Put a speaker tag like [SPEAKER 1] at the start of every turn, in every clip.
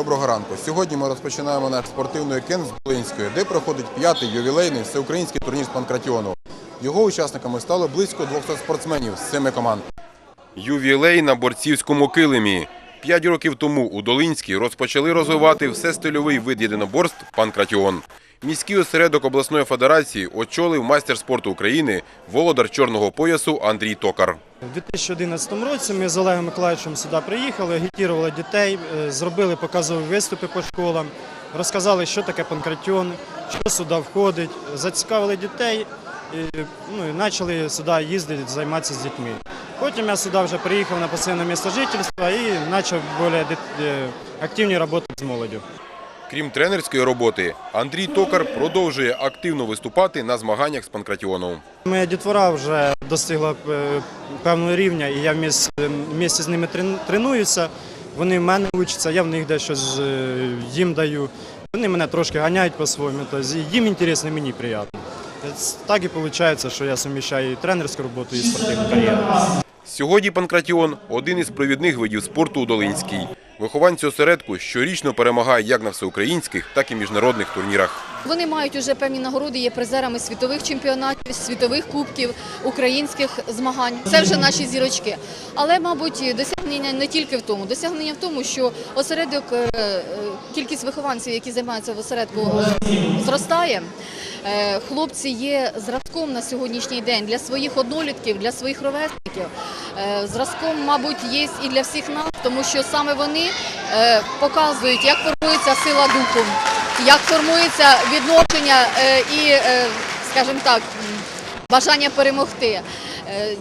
[SPEAKER 1] Доброго ранку. Сьогодні ми розпочинаємо наш спортивний вікенд з Долинської, де проходить п'ятий ювілейний всеукраїнський турнір з панкратіону. Його учасниками стало близько 200 спортсменів з семи команд. Ювілей на борцівському килимі. П'ять років тому у Долинській розпочали розвивати всестильовий вид єдиноборств панкратіон. Міський осередок обласної федерації очолив майстер спорту України, володар чорного поясу Андрій Токар.
[SPEAKER 2] У 2011 році ми з Олегом Миколаївичем сюди приїхали, агітували дітей, е, зробили показові виступи по школам, розказали, що таке панкратіон, що сюди входить, зацікавили дітей і, ну, і почали сюди їздити, займатися з дітьми. Потім я сюди вже приїхав на постійне місце жительства і почав більш е, активні роботи з молоддю.
[SPEAKER 1] Крім тренерської роботи, Андрій Токар продовжує активно виступати на змаганнях з панкратіону.
[SPEAKER 2] Моя дітвора вже достигла е, певного рівня, і я вміс- вместе з ними тренуюся. Вони в мене вчаться, я в них дещо е, їм даю. Вони мене трошки ганяють по-своєму, тобто їм інтересно, мені приємно. Так і виходить, що я суміщаю і тренерську роботу, і спортивну кар'єру.
[SPEAKER 1] Сьогодні панкратіон – один із провідних видів спорту у Долинській. Вихованці осередку щорічно перемагають як на всеукраїнських, так і міжнародних турнірах.
[SPEAKER 3] Вони мають уже певні нагороди, є призерами світових чемпіонатів, світових кубків, українських змагань. Це вже наші зірочки. Але, мабуть, досягнення не тільки в тому. Досягнення в тому, що осередок, е, е, кількість вихованців, які займаються в осередку, зростає. Е, Хлопці є зразком на сьогоднішній день для своїх однолітків, для своїх ровесників. Е, Зразком, мабуть, є і для всіх нас, тому що саме вони е, показують, як формується сила духу, як формується відношення і, скажімо так, бажання перемогти.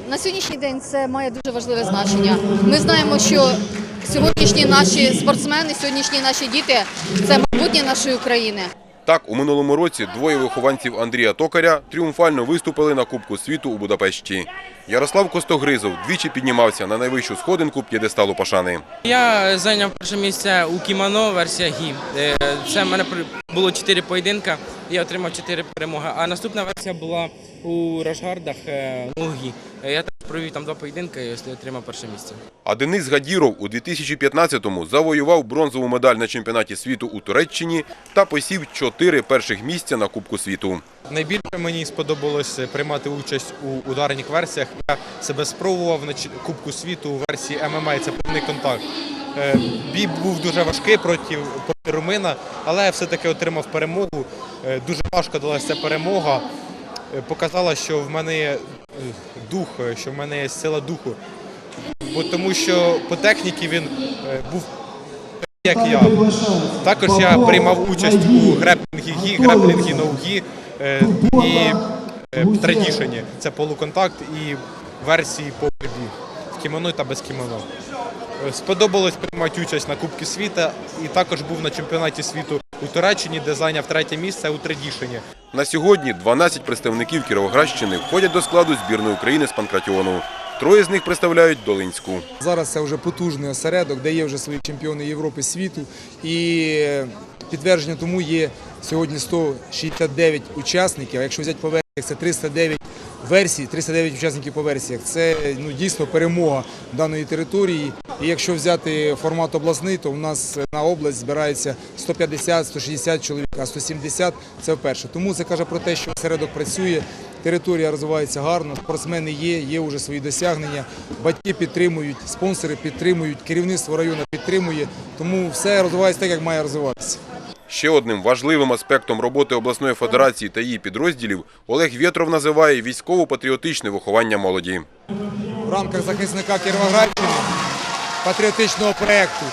[SPEAKER 3] На сьогоднішній день це має дуже важливе значення. Ми знаємо, що сьогоднішні наші спортсмени, сьогоднішні наші діти це майбутнє нашої України.
[SPEAKER 1] Так, у минулому році двоє вихованців Андрія Токаря тріумфально виступили на Кубку світу у Будапешті. Ярослав Костогризов двічі піднімався на найвищу сходинку п'єдесталу Пашани.
[SPEAKER 4] Я зайняв перше місце у кімоно версія гі. Е, Це в мене було 4 поєдинка, я отримав 4 перемоги. А наступна версія була у Рашгардах е, у гі. Е, Я провів там два поєдинки і отримав перше місце.
[SPEAKER 1] А Денис Гадіров у 2015-му завоював бронзову медаль на чемпіонаті світу у Туреччині та посів чотири перших місця на Кубку світу.
[SPEAKER 5] Найбільше мені сподобалось приймати участь у ударних версіях. Я себе спробував на Кубку світу у версії ММА, це повний контакт. Е, Бій був дуже важкий проти, проти румина, але я все-таки отримав перемогу. Е, Дуже важко далася перемога. Е, Показала, що в мене є е, дух, е, що в мене є сила духу. Бо тому що по техніці він був як я. Також я приймав участь у греплінгі гі, греплінгі ноугі е, і традішені. Це полуконтакт і версії по боротьбі в кімоно та без кімоно. Сподобалось приймати участь на Кубку світу і також був на чемпіонаті світу у Туреччині, де зайняв третє місце у традішені.
[SPEAKER 1] На сьогодні 12 представників Кіровоградщини входять до складу збірної України з панкратіону. Троє з них представляють Долинську.
[SPEAKER 6] Зараз це вже потужний осередок, де є вже свої чемпіони Європи світу. І підтвердження тому є сьогодні 169 учасників. А якщо взяти по версіях, це 309 версій, 309 учасників по версіях. Це ну, дійсно перемога даної території. І якщо взяти формат обласний, то в нас на область збирається 150-160 чоловік, а 170 – це вперше. Тому це каже про те, що осередок працює, територія розвивається гарно, спортсмени є, є вже свої досягнення, батьки підтримують, спонсори підтримують, керівництво району підтримує. Тому все розвивається так, як має розвиватися.
[SPEAKER 1] Ще одним важливим аспектом роботи обласної федерації та її підрозділів Олег Вєтров називає військово-патріотичне виховання молоді.
[SPEAKER 6] в рамках захисника Кіровоградщини патріотичного проєкту.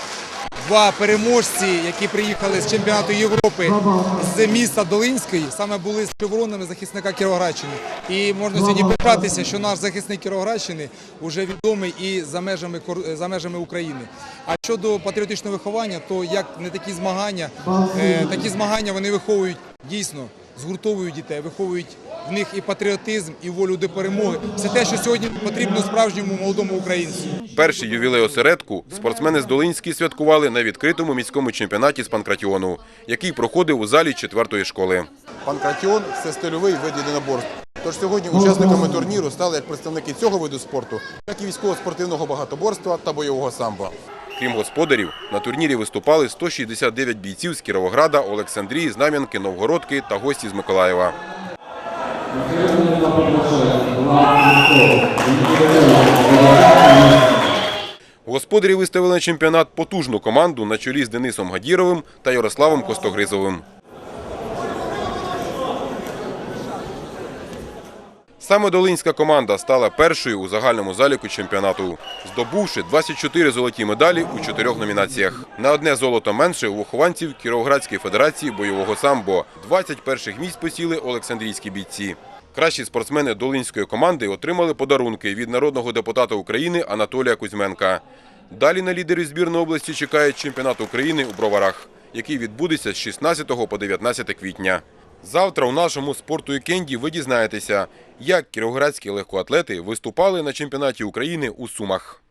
[SPEAKER 6] Два переможці, які приїхали з чемпіонату Європи з міста Долинської, саме були з шевронами захисника Кіровоградщини. І можна сьогодні пишатися, що наш захисник Кіровоградщини вже відомий і за межами за межами України. А щодо патріотичного виховання, то як не такі змагання, е, такі змагання вони виховують дійсно, згуртовують дітей, виховують в них і патріотизм, і волю до перемоги. Все те, що сьогодні потрібно справжньому молодому українцю.
[SPEAKER 1] Перший ювілей осередку спортсмени з Долинської святкували на відкритому міському чемпіонаті з панкратіону, який проходив у залі четвертої школи. Панкратіон – це стильовий вид єдиноборств. Тож сьогодні учасниками турніру стали як представники цього виду спорту, так і військово-спортивного багатоборства та бойового самбо. Крім господарів, на турнірі виступали 169 бійців з Кіровограда, Олександрії, Знам'янки, Новгородки та гості з Миколаєва. Господарі виставили на чемпіонат потужну команду на чолі з Денисом Гадіровим та Ярославом Костогризовим. Саме долинська команда стала першою у загальному заліку чемпіонату, здобувши 24 золоті медалі у чотирьох номінаціях. На одне золото менше у вихованців Кіровоградської федерації бойового самбо. 20 перших місць посіли Олександрійські бійці. Кращі спортсмени долинської команди отримали подарунки від народного депутата України Анатолія Кузьменка. Далі на лідерів збірної області чекає чемпіонат України у Броварах, який відбудеться з 16 по 19 квітня. Завтра у нашому спорту вікенді ви дізнаєтеся, як кіровоградські легкоатлети виступали на чемпіонаті України у Сумах.